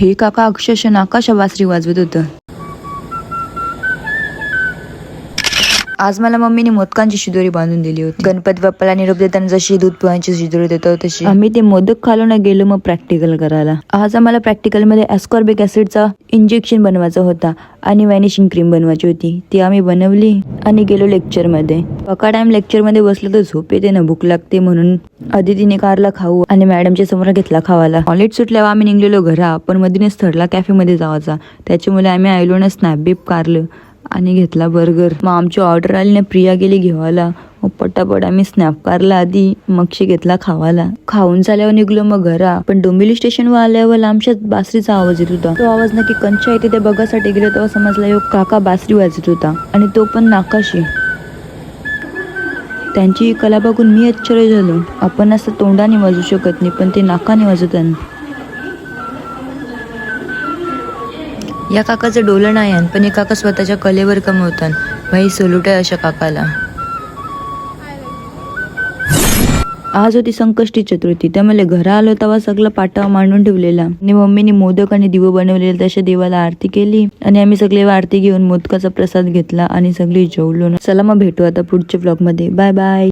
हे काका अक्षरशः नाकाशा वासरी वाजवत होतं. आज मला मम्मीने मोदकांची शिदोरी बांधून दिली होती. गणपती बाप्पाला निरोप देताना जशी दूध पोह्यांची शिदोरी देतो तशी. आम्ही ते मोदक खालून गेलो मग प्रॅक्टिकल करायला. आज आम्हाला प्रॅक्टिकलमध्ये ॲस्कॉर्बिक ऍसिडचा इंजेक्शन बनवायचा होता आणि व्हॅनिशिंग क्रीम बनवायची होती. ती आम्ही बनवली आणि गेलो लेक्चरमध्ये. पका टाइम लेक्चरमध्ये बसलो तर झोप येते ना भूक लागते म्हणून अदितीने कारला खाऊ आणि मॅडमच्या समोर घेतला खावाला. कॉलेज सुटल्यावर आम्ही निघलेलो घरा पण मधीनच थर्डला कॅफे मध्ये जावाचा त्याच्यामुळे आम्ही आयलो ना स्नॅप बीप कारलं. आणि घेतला बर्गर. मग आमची ऑर्डर आली ना प्रिया गेली घेवायला. मग पटापट आम्ही स्नॅप कारला आधी मक्षी घेतला खावाला खाऊन झाल्यावर निघलो मग घरा. पण डोंबिवली स्टेशनवर आल्यावर लांबच्या बासरीचा आवाज येत होता. तो आवाज नक्की कंचा येते ते बघासाठी गेलो तेव्हा समजला यो काका बासरी वाजत होता. आणि तो पण नाकाशी. त्यांची कला बघून मी आश्चर्य झालो. आपण असं तोंडाने वाजू शकत नाही पण ते नाकाने वाजवतात. या काकाचं डोलं नाही आहे पण हे काका स्वतःच्या कलेवर कमवतात. भाई सलूट आहे अशा काकाला. आज होती संकष्टी चतुर्थी. त्यामुळे घरा आलो तेव्हा सगळं पाटावा मांडून ठेवलेला. आणि मम्मीने मोदक आणि दिवं बनवलेले तशा देवाला आरती केली. आणि आम्ही सगळे आरती घेऊन मोदकाचा प्रसाद घेतला आणि सगळी जेवलो. चला मग भेटू आता पुढच्या ब्लॉगमध्ये. Bye bye